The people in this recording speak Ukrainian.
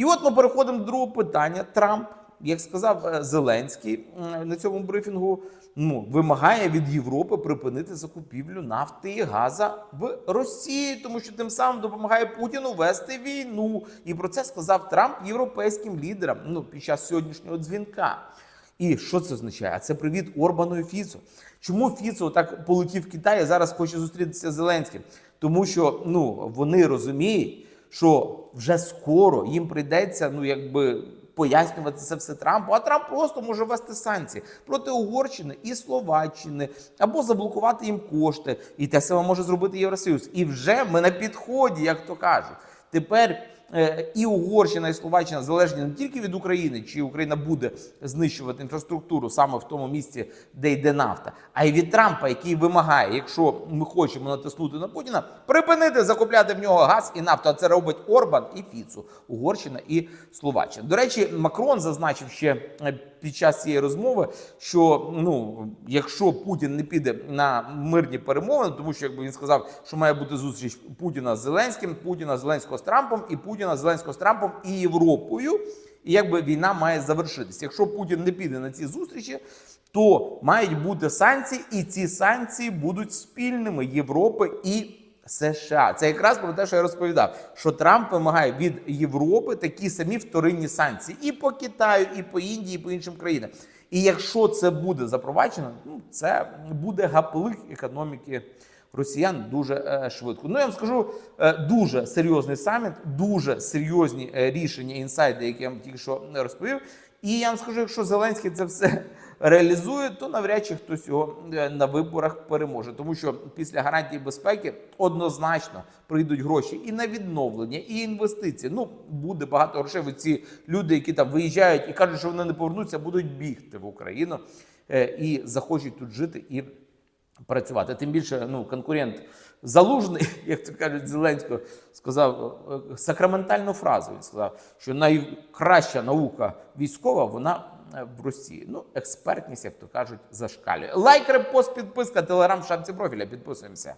І от ми переходимо до другого питання. Трамп, як сказав е, Зеленський на цьому брифінгу, ну вимагає від Європи припинити закупівлю нафти і газа в Росії, тому що тим самим допомагає Путіну вести війну. І про це сказав Трамп європейським лідерам ну під час сьогоднішнього дзвінка. І що це означає? А це привіт Орбану і Фіцу. Чому Фіцо так полетів в Китай, а зараз хоче зустрітися з Зеленським? Тому що ну вони розуміють, що вже скоро їм прийдеться ну якби пояснювати це все Трампу. А Трамп просто може ввести санкції проти Угорщини і Словаччини або заблокувати їм кошти. І те саме може зробити Євросоюз. І вже ми на підході, як то кажуть. Тепер і Угорщина, і Словаччина залежні не тільки від України, чи Україна буде знищувати інфраструктуру саме в тому місці, де йде нафта, а й від Трампа, який вимагає, якщо ми хочемо натиснути на Путіна, припинити закупляти в нього газ і нафту. А це робить Орбан і Фіцу, Угорщина і Словаччина. До речі, Макрон зазначив ще е, під час цієї розмови, що ну якщо Путін не піде на мирні перемовини, тому що якби він сказав, що має бути зустріч Путіна з Зеленським, Путіна Зеленського з Трампом і Путіна Зеленського з Трампом і Європою. І якби війна має завершитися. Якщо Путін не піде на ці зустрічі, то мають бути санкції, і ці санкції будуть спільними Європи і США. Це якраз про те, що я розповідав, що Трамп вимагає від Європи такі самі вторинні санкції і по Китаю, і по Індії, і по іншим країнам. І якщо це буде запроваджено, ну це буде гаплик економіки росіян дуже е, швидко. Ну я вам скажу е, дуже серйозний саміт, дуже серйозні е, рішення, інсайди, які я вам тільки що розповів. І я вам скажу, якщо Зеленський це все реалізує, то навряд чи хтось його е, на виборах переможе, тому що після гарантії безпеки однозначно прийдуть гроші і на відновлення, і інвестиції. Ну буде багато грошей. Ці люди, які там виїжджають і кажуть, що вони не повернуться, будуть бігти в Україну е, і захочуть тут жити і працювати. Тим більше, ну конкурент залужний, як то кажуть, Зеленського сказав е, сакраментальну фразу. Він сказав, що найкраща наука військова вона в Росії. Ну, експертність, як то кажуть, зашкалює. Лайк, репост, підписка, телеграм, шапці профіля. Підписуємося.